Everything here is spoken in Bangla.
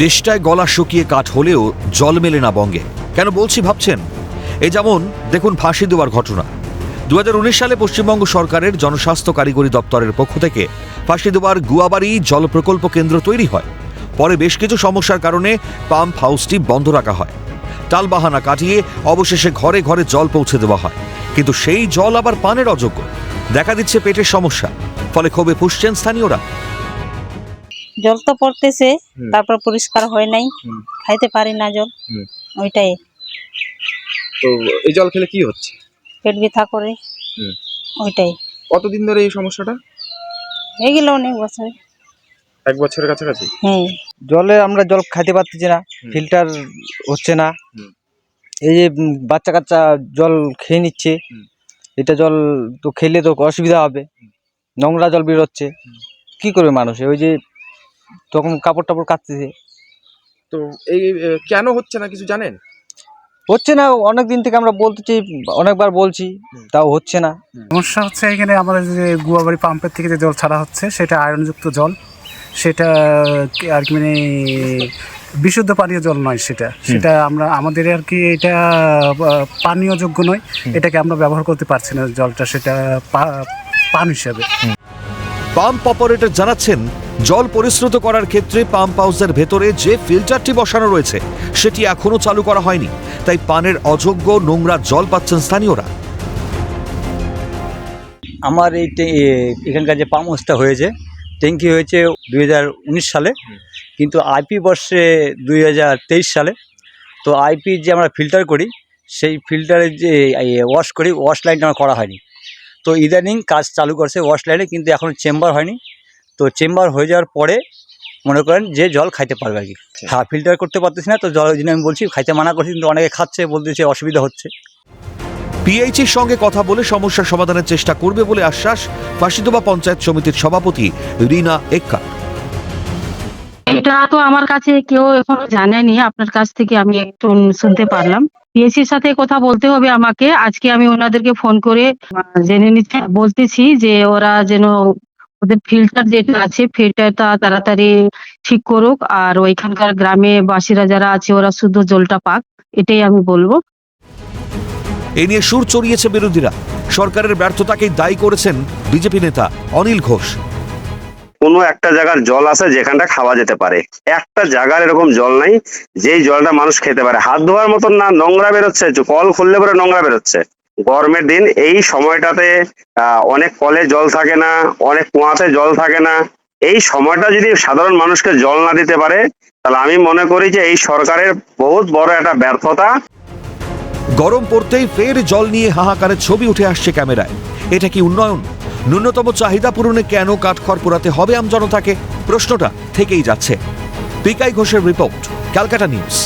তেষ্টায় গলা শুকিয়ে কাঠ হলেও জল মেলে না বঙ্গে। কেন বলছি ভাবছেন? এ যেমন, দেখুন ফাঁসি দেওয়ার ঘটনা। দু হাজার উনিশ সালে পশ্চিমবঙ্গ সরকারের জনস্বাস্থ্য কারিগরি দপ্তরের পক্ষ থেকে ফাঁসি দেওয়ার গুয়াবাড়ি জল প্রকল্প কেন্দ্র তৈরি হয়। পরে বেশ কিছু সমস্যার কারণে পাম্প হাউসটি বন্ধ রাখা হয়। টালবাহানা কাটিয়ে অবশেষে ঘরে ঘরে জল পৌঁছে দেওয়া হয়। কিন্তু সেই জল আবার পানের অযোগ্য। দেখা দিচ্ছে পেটের সমস্যা। ফলে ক্ষোভে পুষছেন স্থানীয়রা। জল তো পড়তেছে তারপর পরিষ্কার হয় নাই খাইতে পারি না জল ওইটাই। তো এই জল খেলে কি হচ্ছে? পেট ব্যথা করে ওইটাই। কতদিন ধরে এই সমস্যাটা? হয়ে গেল অনেক বছর। এক বছরের কাছাকাছি? হ্যাঁ। জলে আমরা জল খাইতে পারতেছি না ফিল্টার হচ্ছে না। এই যে বাচ্চা কাচ্চা জল খেয়ে নিচ্ছে এটা জল তো খেলে তো অসুবিধা হবে নোংরা জল বেরোচ্ছে। কি করবে মানুষ? ওই যে তখন কাপড় টাপড় কাটতেছে তো এই এ, কেন হচ্ছে না কিছু জানেন? হচ্ছে না অনেক দিন থেকে আমরা বলতেছি অনেকবার বলছি তাও হচ্ছে না। সমস্যা হচ্ছে এখানে আমাদের যে গুয়াবাড়ি পাম্পের থেকে যে জল ছাড়া হচ্ছে সেটা আয়রনযুক্ত জল। সেটা কি আর কি মানে বিশুদ্ধ পানীয় জল নয় সেটা। সেটা আমরা আমাদের আর কি এটা আহ, পানীয় যোগ্য নয় এটাকে আমরা ব্যবহার করতে পারছি না জলটা সেটা পা- পান হিসাবে। পাম্প অপারেটর জানাচ্ছেন জল পরিশ্রুত করার ক্ষেত্রে পাম্প হাউসের ভেতরে যে ফিল্টারটি বসানো রয়েছে, সেটি এখনও চালু করা হয়নি। তাই পানের অযোগ্য নোংরা জল পাচ্ছেন স্থানীয়রা। আমার এই এখানকার যে পাম্প হাউসটা হয়েছে, ট্যাঙ্কি হয়েছে দুই হাজার উনিশ সালে, কিন্তু আইপি বর্ষে দুই হাজার তেইশ সালে। তো আইপি যে আমরা ফিল্টার করি, সেই ফিল্টারের যে ওয়াশ করি, ওয়াশ লাইনটা আমার করা হয়নি। তো ইদানিং কাজ চালু করছে, ওয়াশ লাইনে, কিন্তু এখন চেম্বার হয়নি। তো চেম্বার হয়ে যাওয়ার পরে মনে করেন যে জল খাইতে পারবে আর কি। হ্যাঁ ফিল্টার করতে পারতেছি না তো জল ওই জন্য আমি বলছি খাইতে মানা করছি কিন্তু অনেকে খাচ্ছে বলতেছে অসুবিধা হচ্ছে। পিএইচির সঙ্গে কথা বলে সমস্যার সমাধানের চেষ্টা করবে বলে আশ্বাস ফাঁসিদোবা পঞ্চায়েত সমিতির সভাপতি রিনা এক্কা এটা তো আমার কাছে কেউ এখনও জানেনি আপনার কাছ থেকে আমি একটু শুনতে পারলাম। পিএসসির সাথে কথা বলতে হবে আমাকে আজকে আমি ওনাদেরকে ফোন করে জেনে নিচ্ছি বলতেছি যে ওরা যেন ওদের ফিল্টার যেটা আছে ফিল্টারটা তাড়াতাড়ি ঠিক করুক। আর ওইখানকার গ্রামে বাসীরা যারা আছে ওরা শুদ্ধ জলটা পাক এটাই আমি বলব। এ নিয়ে সুর চড়িয়েছে বিরোধীরা। সরকারের ব্যর্থতাকেই দায়ী করেছেন বিজেপি নেতা অনিল ঘোষ। কোনো একটা জায়গার জল আছে যেখানটা খাওয়া যেতে পারে। একটা জায়গার এরকম জল নাই যেই জলটা মানুষ খেতে পারে। হাত ধোয়ার মতন না নোংরা বেরোচ্ছে কল খুললে পরে নোংরা বেরোচ্ছে। গরমের দিন এই সময়টাতে অনেক কলে জল থাকে না, অনেক কুয়াতে জল থাকে না। এই সময়টা যদি সাধারণ মানুষকে জল না দিতে পারে, তাহলে আমি মনে করি যে এই সরকারের বহুত বড় একটা ব্যর্থতা। গরম পড়তেই ফের জল নিয়ে হাহাকারের ছবি উঠে আসছে ক্যামেরায়। এটা কি উন্নয়ন? ন্যূনতম চাহিদা পূরণে কেন কাঠখড় পোড়াতে হবে আমজনতাকে প্রশ্নটা থেকেই যাচ্ছে। পিকাই ঘোষের রিপোর্ট, ক্যালকাটা নিউজ।